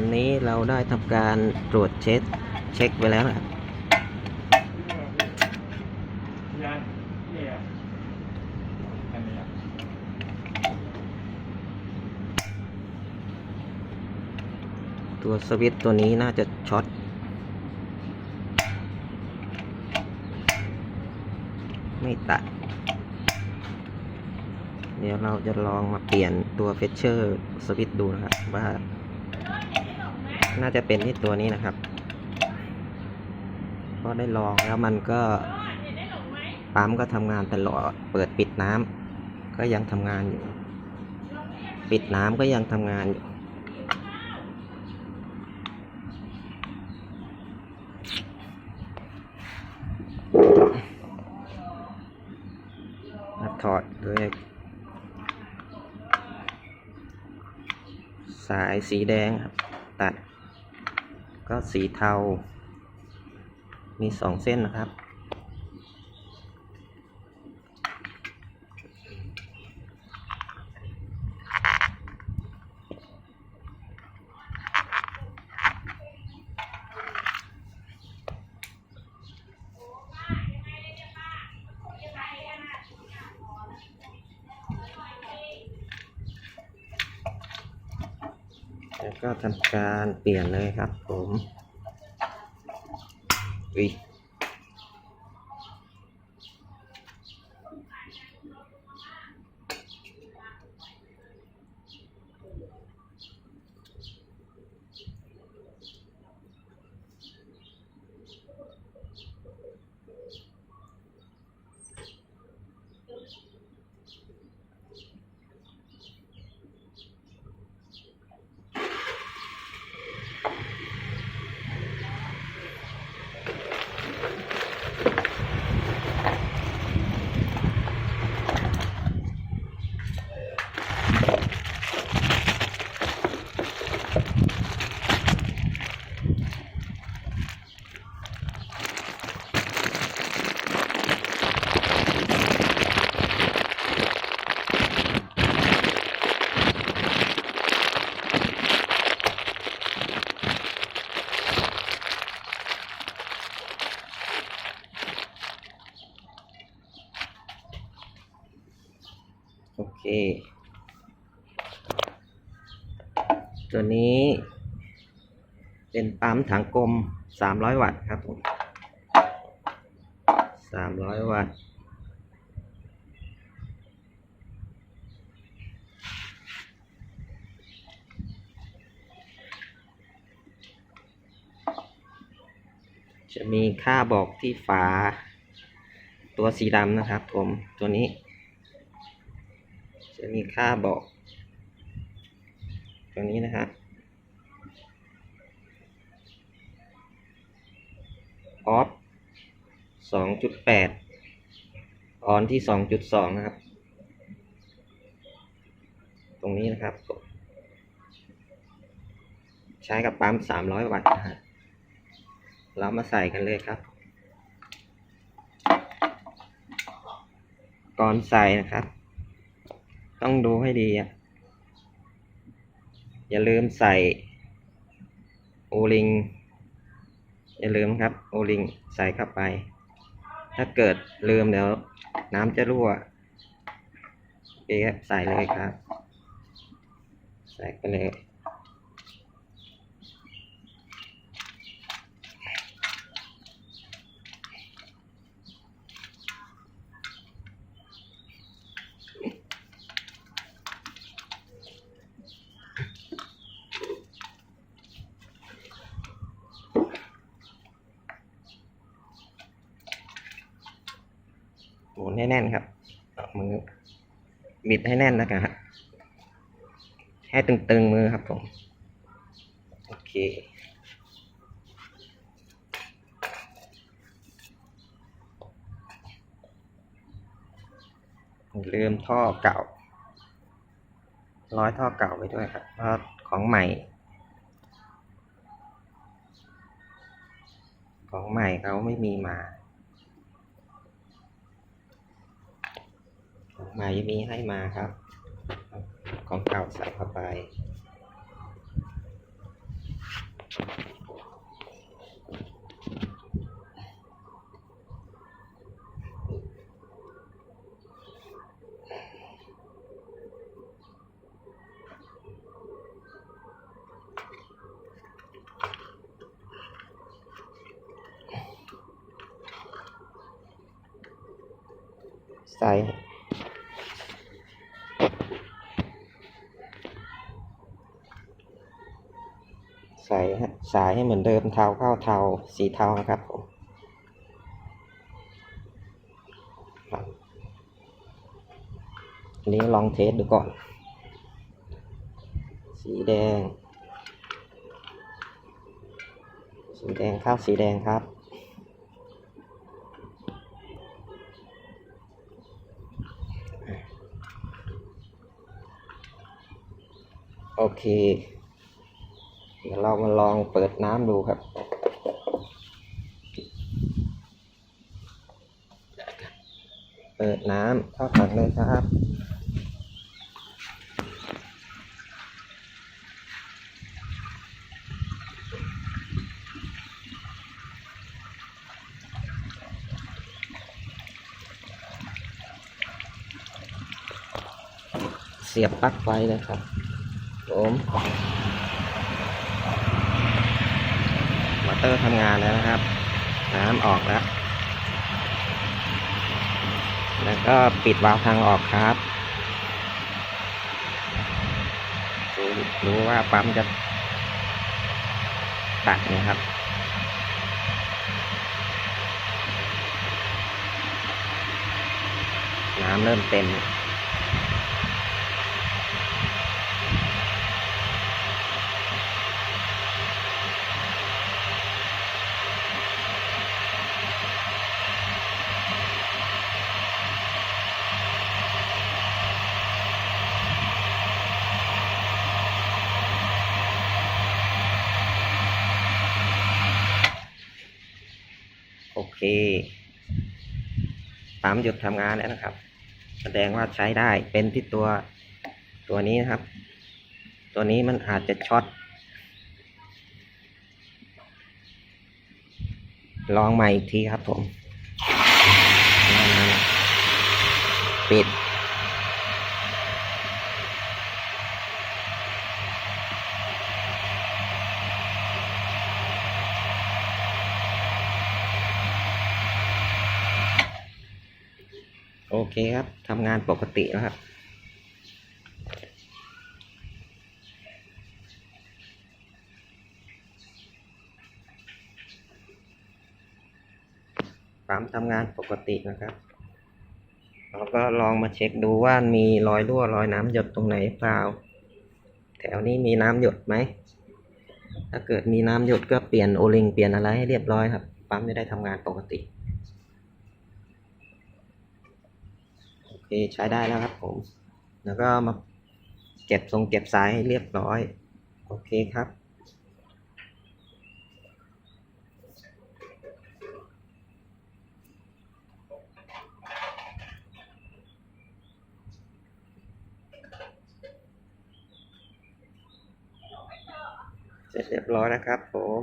นนี้เราได้ทำการตรวจเช็คเช็คไปแล้วนะครับตัวสวิตตัวนี้น่าจะช็อตไม่ตัด เดี๋ยวเราจะลองมาเปลี่ยนตัวเฟชเชอร์สวิตดูนะครับว่า น่าจะเป็นที่ตัวนี้นะครับเพราะได้ลองแล้วมันก็ปั๊มก็ทำงานตลอด เปิดปิดน้ำก็ยังทำงานอยู่ ปิดน้ำก็ยังทำงานอยู่ถอดด้วยสายสีแดงครับ ตัด ก็สีเทา มีสองเส้นนะครับ ก็ทำการเปลี่ยนเลยครับผมอุย โอเค ตัวนี้ เป็นปั๊มถังกลม 300 วัตต์ครับผม300 วัตต์จะมีค่าบอกที่ฝาตัวสีดำนะครับผมตัวนี้ มีค่าบอก ตัวนี้นะครับออฟสองจุดแปดออนที่สองจุดสองนะครับ ตรงนี้นะครับ ใช้กับปั๊มสามร้อยวัตต์นะฮะเรามาใส่กันเลยครับ ก่อนใส่นะครับ ต้องดูให้ดีอะ อย่าลืมใส่โอลิง อย่าลืมครับโอลิงใส่เข้าไป ถ้าเกิดลืมเดี๋ยวน้ำจะรั่วโอเคครับใส่เลยครับ ใส่ไปเลย หมุนให้แน่นครับมือบิดให้แน่นแล้วกันครับให้ตึงๆมือครับผมโอเคลืมท่อเก่า ร้อยท่อเก่าไปด้วยครับเพราะของใหม่ ของใหม่เขาไม่มีมา ของ ใหม่มีให้มาครับ ของเก่าใส่เข้าไป ใส่ ใส่สายให้เหมือนเดิมเทาเข้าเทาสีเทานะครับผมอันนี้ลองเทสดูก่อน สีแดง สีแดงเข้าสีแดงครับโอเค เดี๋ยวเรามาลองเปิดน้ำดูครับ เปิดน้ำเข้าถังเลยครับเสียบปลั๊กไฟเลยครับผมมอ เตอร์ทำงานแล้วนะครับ น้ำออกแล้ว แล้วก็ปิดวาล์วทางออกครับดูดูว่าปั๊มจะตัดไหมครับ น้ำเริ่มเต็ม เคปั๊มหยุดทำงานแล้วนะครับ แสดงว่าใช้ได้เป็นที่ตัวตัวนี้นะครับ ตัวนี้มันอาจจะช็อตลองใหม่อีกทีครับผม ปิด เคครับทำงานปกติแล้วครับปั๊มทำงานปกตินะครับเราก็ลองมาเช็คดูว่ามีรอยรั่วรอยน้ำหยดตรงไหนเปล่า แถวนี้มีน้ำหยดไหม ถ้าเกิดมีน้ำหยดก็เปลี่ยนโอลิงเปลี่ยนอะไรให้เรียบร้อยครับ ปั๊มจะได้ทำงานปกติ โอ เคใช้ได้แล้วครับผม แล้วก็มาเก็บทรงเก็บสายให้เรียบร้อย โอเคครับเสร็จเรียบร้อยแล้วครับผม